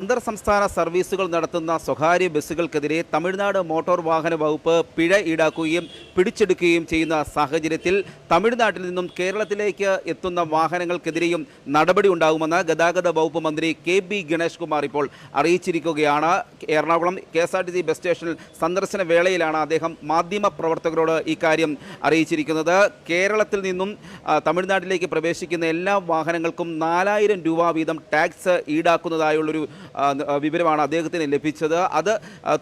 അന്തർ സംസ്ഥാന സർവീസുകൾ നടത്തുന്ന സ്വകാര്യ ബസ്സുകൾക്കെതിരെ തമിഴ്നാട് മോട്ടോർ വാഹന വകുപ്പ് പിഴ ഈടാക്കുകയും പിടിച്ചെടുക്കുകയും ചെയ്യുന്ന സാഹചര്യത്തിൽ തമിഴ്നാട്ടിൽ നിന്നും കേരളത്തിലേക്ക് എത്തുന്ന വാഹനങ്ങൾക്കെതിരെയും നടപടി ഉണ്ടാകുമെന്ന് ഗതാഗത വകുപ്പ് മന്ത്രി കെ ബി ഗണേഷ് കുമാർ ഇപ്പോൾ അറിയിച്ചിരിക്കുകയാണ്. Ernakulam K S R T C bus സ്റ്റേഷനിൽ സന്ദർശന വേളയിലാണ് അദ്ദേഹം മാധ്യമ പ്രവർത്തകരോട് ഇക്കാര്യം അറിയിച്ചിരിക്കുന്നത്. കേരളത്തിൽ നിന്നും തമിഴ്നാട്ടിലേക്ക് പ്രവേശിക്കുന്ന എല്ലാ വാഹനങ്ങൾക്കും നാലായിരം രൂപ വീതം ടാക്സ് ഈടാക്കുന്നതായുള്ളൊരു വിവരമാണ് അദ്ദേഹത്തിന് ലഭിച്ചത്. അത്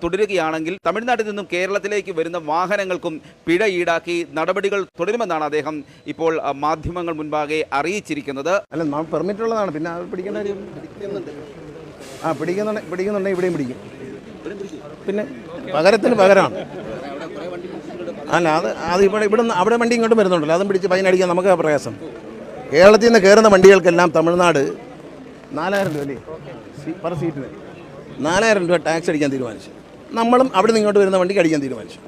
തുടരുകയാണെങ്കിൽ തമിഴ്നാട്ടിൽ നിന്നും കേരളത്തിലേക്ക് വരുന്ന വാഹനങ്ങൾക്കും പിഴ ഈടാക്കി നടപടികൾ തുടരുമെന്നാണ് അദ്ദേഹം ഇപ്പോൾ മാധ്യമങ്ങൾ മുൻപാകെ അറിയിച്ചിരിക്കുന്നത്. അല്ല പെർമിറ്റ് ഉള്ളതാണ് പിന്നെ പിടിക്കേണ്ട കാര്യം ആ പിടിക്കുന്നുണ്ടെ പിടിക്കുന്നുണ്ടെങ്കിൽ ഇവിടെയും പിടിക്കും. പിന്നെ പകരത്തിന് പകരമാണ് അല്ല അത് അത് ഇവിടെ ഇവിടെ അവിടെ വണ്ടി ഇങ്ങോട്ട് വരുന്നുണ്ടല്ലോ. അതും പിടിച്ച് ഫൈൻ അടിക്കാൻ നമുക്ക് പ്രയാസം. കേരളത്തിൽ നിന്ന് കയറുന്ന വണ്ടികൾക്കെല്ലാം തമിഴ്നാട് നാലായിരം രൂപ അല്ലേ? പെർ സീറ്റിന്. നാലായിരം രൂപ ടാക്സ് അടിക്കാൻ തീരുമാനിച്ചു. നമ്മളും അവിടെ നിന്ന് ഇങ്ങോട്ട് വരുന്ന വണ്ടിക്ക് അടിക്കാൻ തീരുമാനിച്ചു.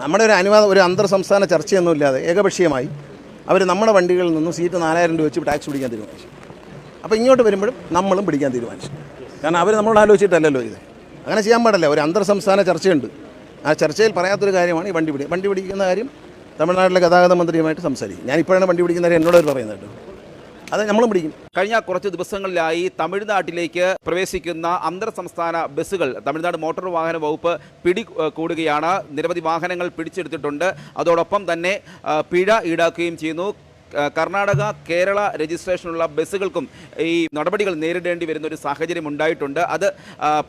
നമ്മുടെ ഒരു അനുവാദം ഒരു അന്തർ സംസ്ഥാന ചർച്ചയൊന്നുമില്ലാതെ ഏകപക്ഷീയമായി അവർ നമ്മുടെ വണ്ടികളിൽ നിന്നും സീറ്റ് നാലായിരം രൂപ വെച്ച് ടാക്സ് പിടിക്കാൻ തീരുമാനിച്ചു. അപ്പോൾ ഇങ്ങോട്ട് വരുമ്പോഴും നമ്മളും പിടിക്കാൻ തീരുമാനിച്ചു. കാരണം അവർ നമ്മളോട് ആലോചിച്ചിട്ടല്ലല്ലോ ഇത്. അങ്ങനെ ചെയ്യാൻ പാടില്ല. ഒരു അന്തർ സംസ്ഥാന ചർച്ചയുണ്ട്. ആ ചർച്ചയിൽ പറയാത്തൊരു കാര്യമാണ് ഈ വണ്ടി പിടി വണ്ടി പിടിക്കുന്ന കാര്യം തമിഴ്നാട്ടിലെ ഗതാഗത മന്ത്രിയുമായിട്ട് സംസാരിക്കും. ഞാനിപ്പോഴാണ് വണ്ടി പിടിക്കുന്ന കാര്യം എന്നോട് അവർ പറയുന്നത് കേട്ടോ. അത് നമ്മളും പിടിക്കും. കഴിഞ്ഞ കുറച്ച് ദിവസങ്ങളിലായി തമിഴ്നാട്ടിലേക്ക് പ്രവേശിക്കുന്ന അന്തർ സംസ്ഥാന ബസ്സുകൾ തമിഴ്നാട് മോട്ടോർ വാഹന വകുപ്പ് പിടി കൂടുകയാണ്. നിരവധി വാഹനങ്ങൾ പിടിച്ചെടുത്തിട്ടുണ്ട്. അതോടൊപ്പം തന്നെ പിഴ ഈടാക്കുകയും ചെയ്യുന്നു. കർണാടക കേരള രജിസ്ട്രേഷനുള്ള ബസ്സുകൾക്കും ഈ നടപടികൾ നേരിടേണ്ടി വരുന്ന ഒരു സാഹചര്യം ഉണ്ടായിട്ടുണ്ട്. അത്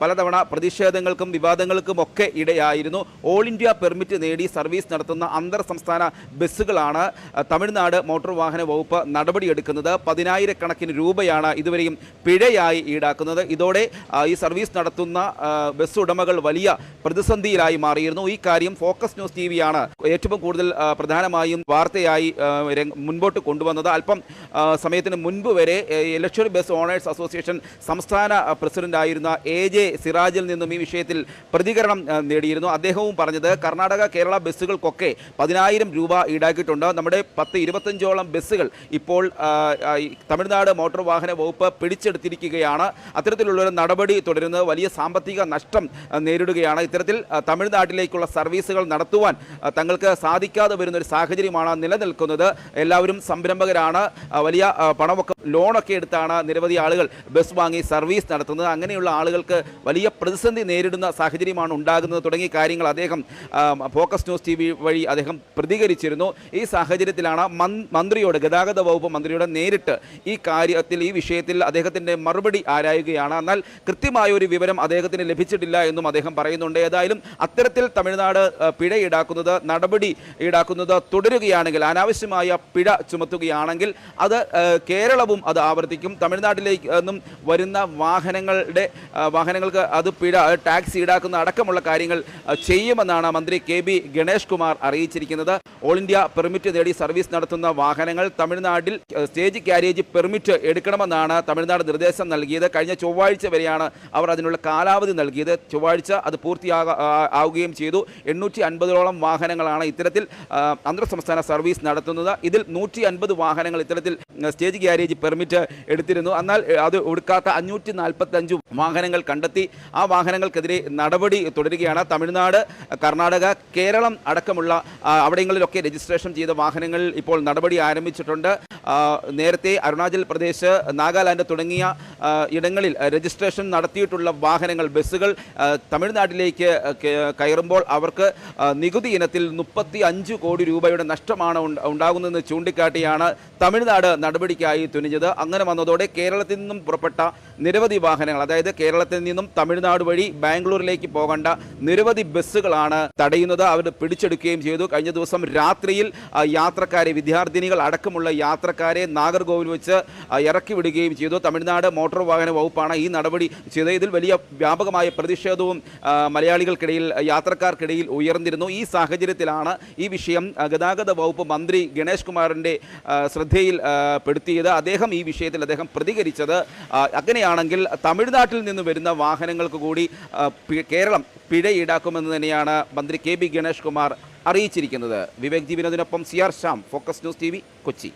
പലതവണ പ്രതിഷേധങ്ങൾക്കും വിവാദങ്ങൾക്കും ഒക്കെ ഇടയായിരുന്നു. ഓൾ ഇന്ത്യ പെർമിറ്റ് നേടി സർവീസ് നടത്തുന്ന അന്തർ സംസ്ഥാന ബസ്സുകളാണ് തമിഴ്നാട് മോട്ടോർ വാഹന വകുപ്പ് നടപടിയെടുക്കുന്നത്. പതിനായിരക്കണക്കിന് രൂപയാണ് ഇതുവരെയും പിഴയായി ഈടാക്കുന്നത്. ഇതോടെ ഈ സർവീസ് നടത്തുന്ന ബസ് ഉടമകൾ വലിയ പ്രതിസന്ധിയിലായി മാറിയിരുന്നു. ഈ കാര്യം ഫോക്കസ് ന്യൂസ് ടി ആണ് ഏറ്റവും കൂടുതൽ പ്രധാനമായും വാർത്തയായി ആ, മുൻപോട്ട് കൊണ്ടുവന്നത്. അല്പം സമയത്തിന് മുൻപ് വരെ ഇലക്ട്രിക് ബസ് ഓണേഴ്സ് അസോസിയേഷൻ സംസ്ഥാന പ്രസിഡന്റ് പ്രസിഡന്റായിരുന്ന എ ജെ സിറാജിൽ നിന്നും ഈ വിഷയത്തിൽ പ്രതികരണം നേടിയിരുന്നു. അദ്ദേഹവും പറഞ്ഞത് കർണാടക കേരള ബസ്സുകൾക്കൊക്കെ പതിനായിരം രൂപ ഈടാക്കിയിട്ടുണ്ട്. നമ്മുടെ പത്ത് ഇരുപത്തഞ്ചോളം ബസ്സുകൾ ഇപ്പോൾ തമിഴ്നാട് മോട്ടോർ വാഹന വകുപ്പ് പിടിച്ചെടുത്തിരിക്കുകയാണ്. അത്തരത്തിലുള്ള ഒരു നടപടി തുടരുന്നത് വലിയ സാമ്പത്തിക നഷ്ടം നേരിടുകയാണ്. ഇത്തരത്തിൽ തമിഴ്നാട്ടിലേക്കുള്ള സർവീസുകൾ നടത്തുവാൻ തങ്ങൾക്ക് സാധിക്കാതെ വരുന്ന ഒരു സാഹചര്യമാണ് നിലനിൽക്കുന്നത്. എല്ലാവരും സംരംഭകരാണ്. വലിയ പണമൊക്കെ ലോണൊക്കെ എടുത്താണ് നിരവധി ആളുകൾ ബസ് വാങ്ങി സർവീസ് നടത്തുന്നത്. അങ്ങനെയുള്ള ആളുകൾക്ക് വലിയ പ്രതിസന്ധി നേരിടുന്ന സാഹചര്യമാണ് ഉണ്ടാകുന്നത് തുടങ്ങിയ കാര്യങ്ങൾ അദ്ദേഹം ഫോക്കസ് ന്യൂസ് ടി വഴി അദ്ദേഹം പ്രതികരിച്ചിരുന്നു. ഈ സാഹചര്യത്തിലാണ് മന്ത്രിയോട് ഗതാഗത വകുപ്പ് മന്ത്രിയോട് നേരിട്ട് ഈ കാര്യത്തിൽ ഈ വിഷയത്തിൽ അദ്ദേഹത്തിന്റെ മറുപടി ആരായുകയാണ്. എന്നാൽ കൃത്യമായ ഒരു വിവരം അദ്ദേഹത്തിന് ലഭിച്ചിട്ടില്ല എന്നും അദ്ദേഹം പറയുന്നുണ്ട്. ഏതായാലും അത്തരത്തിൽ തമിഴ്നാട് പിഴ ഈടാക്കുന്നത് നടപടി ഈടാക്കുന്നത് തുടരുകയാണെങ്കിൽ അനാവശ്യമായ പിഴ ചുമത്തുകയാണെങ്കിൽ അത് കേരളവും അത് ആവർത്തിക്കും. തമിഴ്നാട്ടിലേക്ക് നിന്നും വരുന്ന വാഹനങ്ങളുടെ വാഹനങ്ങൾക്ക് അത് പിഴ ടാക്സ് ഈടാക്കുന്ന അടക്കമുള്ള കാര്യങ്ങൾ ചെയ്യുമെന്നാണ് മന്ത്രി കെ ബി ഗണേഷ് കുമാർ അറിയിച്ചിരിക്കുന്നത്. ഓൾ ഇന്ത്യ പെർമിറ്റ് നേടി സർവീസ് നടത്തുന്ന വാഹനങ്ങൾ തമിഴ്നാട്ടിൽ സ്റ്റേജ് ക്യാരേജ് പെർമിറ്റ് എടുക്കണമെന്നാണ് തമിഴ്നാട് നിർദ്ദേശം നൽകിയത്. കഴിഞ്ഞ ചൊവ്വാഴ്ച വരെയാണ് അവർ അതിനുള്ള കാലാവധി നൽകിയത്. ചൊവ്വാഴ്ച അത് പൂർത്തിയാക ആവുകയും ചെയ്തു. എണ്ണൂറ്റി അൻപതോളം വാഹനങ്ങളാണ് ഇത്തരത്തിൽ അന്തർ സംസ്ഥാന സർവീസ് നടത്തുന്നത്. ഇതിൽ നൂറ്റി അൻപത് വാഹനങ്ങൾ ഇത്തരത്തിൽ സ്റ്റേജ് ഗ്യാരേജ് പെർമിറ്റ് എടുത്തിരുന്നു. എന്നാൽ അത് ഒടുക്കാത്ത അഞ്ഞൂറ്റി നാൽപ്പത്തഞ്ച് വാഹനങ്ങൾ കണ്ടെത്തി. ആ വാഹനങ്ങൾക്കെതിരെ നടപടി തുടരുകയാണ് തമിഴ്നാട് കർണാടക കേരളം അടക്കമുള്ള അവിടങ്ങളിലൊക്കെ രജിസ്ട്രേഷൻ ചെയ്ത വാഹനങ്ങൾ ഇപ്പോൾ നടപടി ആരംഭിച്ചിട്ടുണ്ട്. നേരത്തെ അരുണാചൽ പ്രദേശ് നാഗാലാൻഡ് തുടങ്ങിയ ഇടങ്ങളിൽ രജിസ്ട്രേഷൻ നടത്തിയിട്ടുള്ള വാഹനങ്ങൾ ബസ്സുകൾ തമിഴ്നാട്ടിലേക്ക് കയറുമ്പോൾ അവർക്ക് നികുതി ഇനത്തിൽ മുപ്പത്തി കോടി രൂപയുടെ നഷ്ടമാണ് ഉണ്ട- ഉണ്ടാകുന്നതെന്ന് ചൂണ്ടിക്കാട്ടിയാണ് തമിഴ്നാട് നടപടിക്കായി തുനിഞ്ഞത്. അങ്ങനെ വന്നതോടെ കേരളത്തിൽ നിന്നും പുറപ്പെട്ട നിരവധി വാഹനങ്ങൾ അതായത് കേരളത്തിൽ നിന്നും തമിഴ്നാട് വഴി ബാംഗ്ലൂരിലേക്ക് പോകേണ്ട നിരവധി ബസ്സുകളാണ് തടയുന്നത്. അവർ പിടിച്ചെടുക്കുകയും ചെയ്തു. കഴിഞ്ഞ ദിവസം രാത്രിയിൽ യാത്രക്കാരെ വിദ്യാർത്ഥിനികൾ അടക്കമുള്ള യാത്രക്കാരെ നാഗർകോവിൽ വെച്ച് ഇറക്കി വിടുകയും ചെയ്തു. തമിഴ്നാട് മോട്ടോർ വാഹന വകുപ്പാണ് ഈ നടപടി ചെയ്തത്. ഇതിൽ വലിയ വ്യാപകമായ പ്രതിഷേധവും മലയാളികൾക്കിടയിൽ യാത്രക്കാർക്കിടയിൽ ഉയർന്നിരുന്നു. ഈ സാഹചര്യത്തിലാണ് ഈ വിഷയം ഗതാഗത വകുപ്പ് മന്ത്രി ഗണേഷ് കുമാറിന്റെ ശ്രദ്ധയിൽ പെടുത്തിയത്. അദ്ദേഹം ഈ വിഷയത്തിൽ അദ്ദേഹം പ്രതികരിച്ചത് അങ്ങനെയാണെങ്കിൽ തമിഴ്നാട്ടിൽ നിന്ന് വരുന്ന വാഹനങ്ങൾക്ക് കൂടി കേരളം പിഴ ഈടാക്കുമെന്ന് തന്നെയാണ് മന്ത്രി കെ ബി ഗണേഷ് കുമാർ അറിയിച്ചിരിക്കുന്നത്. Vivek ജീവനത്തിനൊപ്പം C R Shyam focus news T Kochi.